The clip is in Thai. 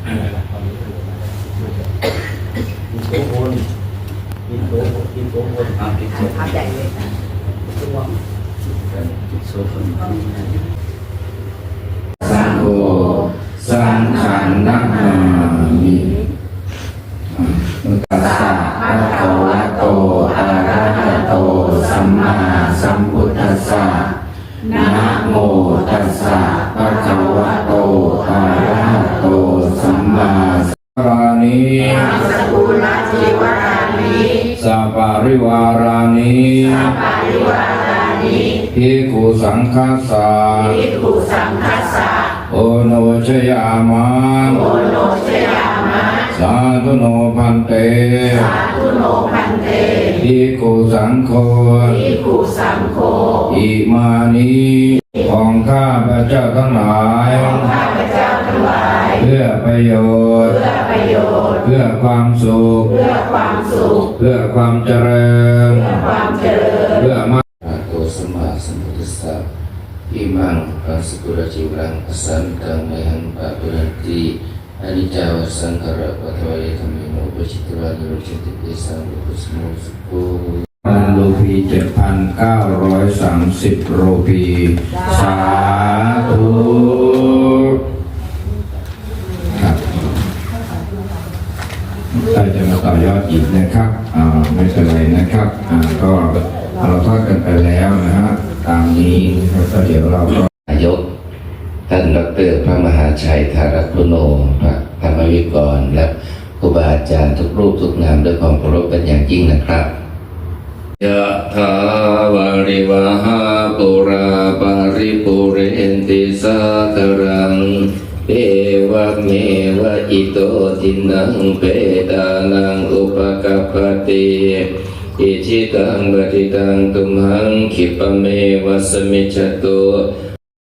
โสพลกินโสพลกินโสพลเอาติดโซเท้าใหญ่เลยตัวติดโซคนสังโฆสังขันนักนามิตัสสะภะคะวะโตอะระหะโต สัมมาสัมพุทธัสสะนะโมตัสสะภะคะวะโตอะ สกุลจีวรานิสัปปาริวารานิปาริวารานิภิกขุสังฆัสสะภิกขุสังคัสสะโอโนชยามะโอโนชยามะสาธุโนพันเตสาธุโนพันเตภิกขุสังโฆภิกขุสังโฆอิมานิของข้าพระเจ้าทั้งหลายข้าพเจ้าทั้งหลาย เพื่อประโยชน์เพื่อประโยชน์ เพื่อความสุข เพื่อความสุข เพื่อความเจริญ เพื่อความเจริญ เพื่อมาโตสมมาสมพุทธัสสะอิมังปัสสกุระจิวรังอสันตังเมหังปะปุรันติอนิจจาวสังขารปัทวายธรรมิโนปชิตวานิโรจติเตสังอุปสมุสุโกมันโลพีเจ็ดพันเก้าร้อยสามสิบโรพีสาธุครับ ถ้าจะมาต่อยอดอีกนะครับไม่เป็นไรนะครับก็เราทอดกันไปแล้วนะฮะตามนี้นะครับก็เดี๋ยวเราก็นายกท่านดรพระมหาชัยธารคุโนพระธรรมวิกรและครูบาอาจารย์ทุกรูปทุกนามด้วยความเคารพเป็นอย่างยิ่งนะครับยะถาวาริวหาปุราปาริปุเรนติสาคารังเอวะ เมวะอิโตทินังเปตานังอุปกัปติอิจิตังปฏิตังตุมหังคิปเมวะสมิจตุ